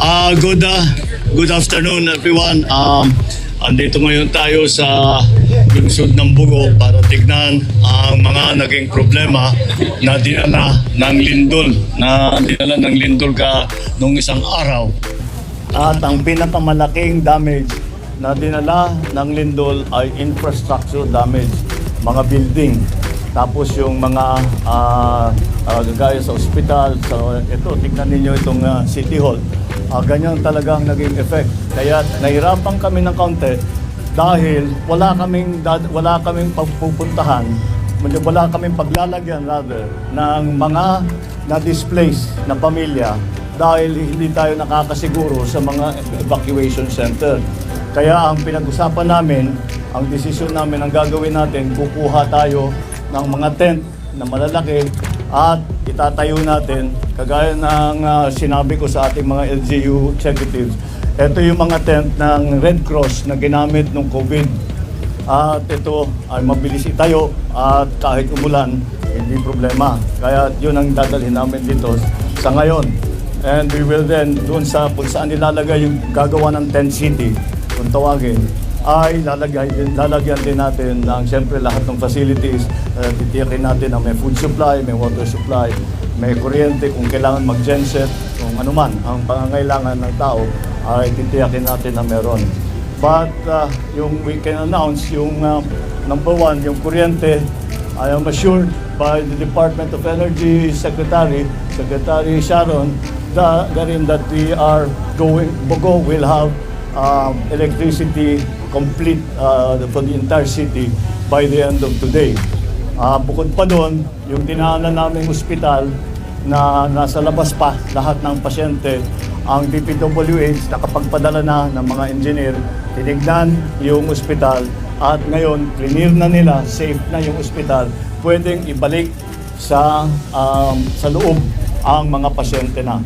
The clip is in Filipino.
Uh, good, uh, good afternoon everyone. Um, andito ngayon tayo sa lungsod ng Bugo para tignan ang mga naging problema na dinala ng lindol, na dinala ng lindol ka nung isang araw. At ang pinakamalaking damage na dinala ng lindol ay infrastructure damage, mga building. Tapos yung mga ah, ah, gaya sa ospital, so ito, tingnan ninyo itong ah, City Hall. Ah, ganyan talagang naging effect. Kaya nahirapan kami ng kaunti dahil wala kaming wala kaming pagpupuntahan, wala kaming paglalagyan rather ng mga na-displaced na pamilya dahil hindi tayo nakakasiguro sa mga evacuation center. Kaya ang pinag-usapan namin, ang desisyon namin, ang gagawin natin, kukuha tayo ng mga tent na malalaki at itatayo natin, kagaya ng ah, sinabi ko sa ating mga LGU executives, ito yung mga tent ng Red Cross na ginamit nung COVID. At ito ay mabilis itayo at kahit umulan, hindi problema. Kaya yun ang dadalhin namin dito sa ngayon. And we will then, doon sa kung saan nilalagay yung gagawa ng tent city, kung tawagin, ay lalagay din, lalagyan din natin ng siyempre lahat ng facilities. Uh, titiyakin natin na may food supply, may water supply, may kuryente kung kailangan mag-genset, kung ano man ang pangangailangan ng tao, ay titiyakin natin na meron. But uh, yung we can announce, yung uh, number one, yung kuryente, I am assured by the Department of Energy Secretary, Secretary Sharon, that, that, we are going, Bogo will have um, electricity complete uh, for the entire city by the end of today. Ah, bukod pa doon, yung dinaanan naming ospital na nasa labas pa lahat ng pasyente, ang DPWH nakapagpadala na ng mga engineer, tinignan yung ospital at ngayon, clear na nila, safe na yung ospital, pwedeng ibalik sa, um, sa loob ang mga pasyente na.